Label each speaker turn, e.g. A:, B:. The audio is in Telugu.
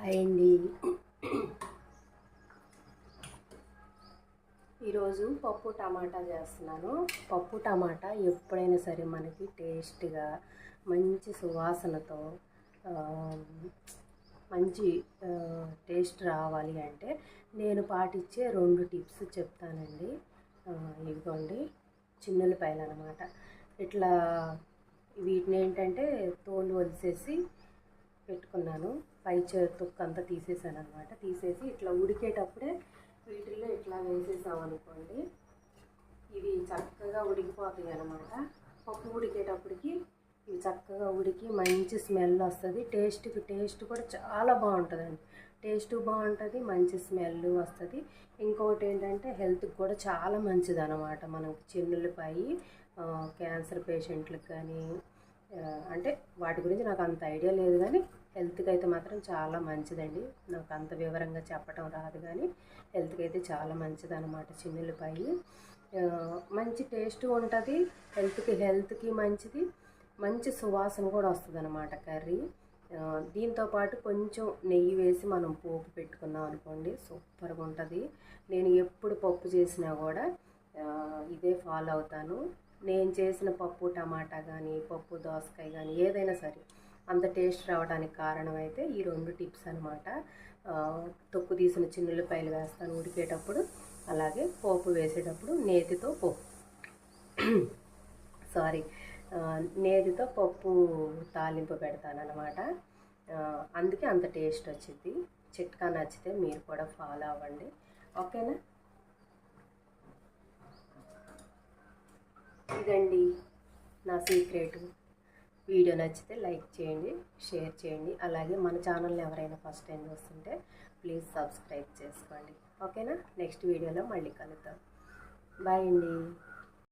A: హాయ్ అండి ఈరోజు పప్పు టమాటా చేస్తున్నాను. పప్పు టమాటా ఎప్పుడైనా సరే మనకి టేస్ట్గా మంచి సువాసనతో మంచి టేస్ట్ రావాలి అంటే నేను పాటించే రెండు టిప్స్ చెప్తానండి. ఆ, ఇదిగోండి చిన్నులపాయలు అనమాట ఇట్లా వీటిని ఏంటంటే తోలు వలిసేసి పెట్టుకున్నాను. పై తొక్కు అంతా తీసేసాను అనమాట తీసేసి ఇట్లా ఉడికేటప్పుడే వీటిల్లో ఇట్లా వేసేసాం అనుకోండి. ఇవి చక్కగా ఉడికిపోతాయి అనమాట పప్పు ఉడికేటప్పటికి ఇవి చక్కగా ఉడికి మంచి స్మెల్ వస్తుంది. టేస్ట్కి టేస్ట్ కూడా చాలా బాగుంటుందండి. టేస్ట్ బాగుంటుంది మంచి స్మెల్ వస్తుంది. ఇంకొకటి ఏంటంటే హెల్త్కి కూడా చాలా మంచిది అనమాట మనకి చెన్నులపాయి క్యాన్సర్ పేషెంట్లకు కానీ అంటే వాటి గురించి నాకు అంత ఐడియా లేదు కానీ హెల్త్కి అయితే మాత్రం చాలా మంచిదండి. నాకు అంత వివరంగా చెప్పడం రాదు కానీ హెల్త్కి అయితే చాలా మంచిది అనమాట చిన్నులపాయి మంచి టేస్ట్ ఉంటుంది హెల్త్కి హెల్త్కి మంచిది మంచి సువాసన కూడా వస్తుంది అనమాట కర్రీ. దీంతోపాటు దీంతో పాటు కొంచెం నెయ్యి వేసి మనం పోపు పెట్టుకున్నాం అనుకోండి సూపర్గా ఉంటుంది. నేను ఎప్పుడు పప్పు చేసినా కూడా ఇదే ఫాలో అవుతాను. నేను చేసిన పప్పు టమాటా కానీ పప్పు దోసకాయ కానీ ఏదైనా సరే అంత టేస్ట్ రావడానికి కారణం అయితే ఈ రెండు టిప్స్ అనమాట తొక్కు తీసిన చిన్నులపాయలు వేస్తాను ఉడికేటప్పుడు అలాగే పోపు వేసేటప్పుడు నేతితో పోపు. సారీ నేతితో పప్పు తాలింపు పెడతాను అనమాట అందుకే అంత టేస్ట్ వచ్చింది. చిట్కా నచ్చితే మీరు కూడా ఫాలో అవ్వండి. ఓకేనా? ఇదండి నా సీక్రెట్. వీడియో నచ్చితే లైక్ చేయండి షేర్ చేయండి. అలాగే మన ఛానల్ని ఎవరైనా ఫస్ట్ టైం చూస్తుంటే ప్లీజ్ సబ్స్క్రైబ్ చేసుకోండి. ఓకేనా? నెక్స్ట్ వీడియోలో మళ్ళీ కలుద్దాం. బాయ్ అండి.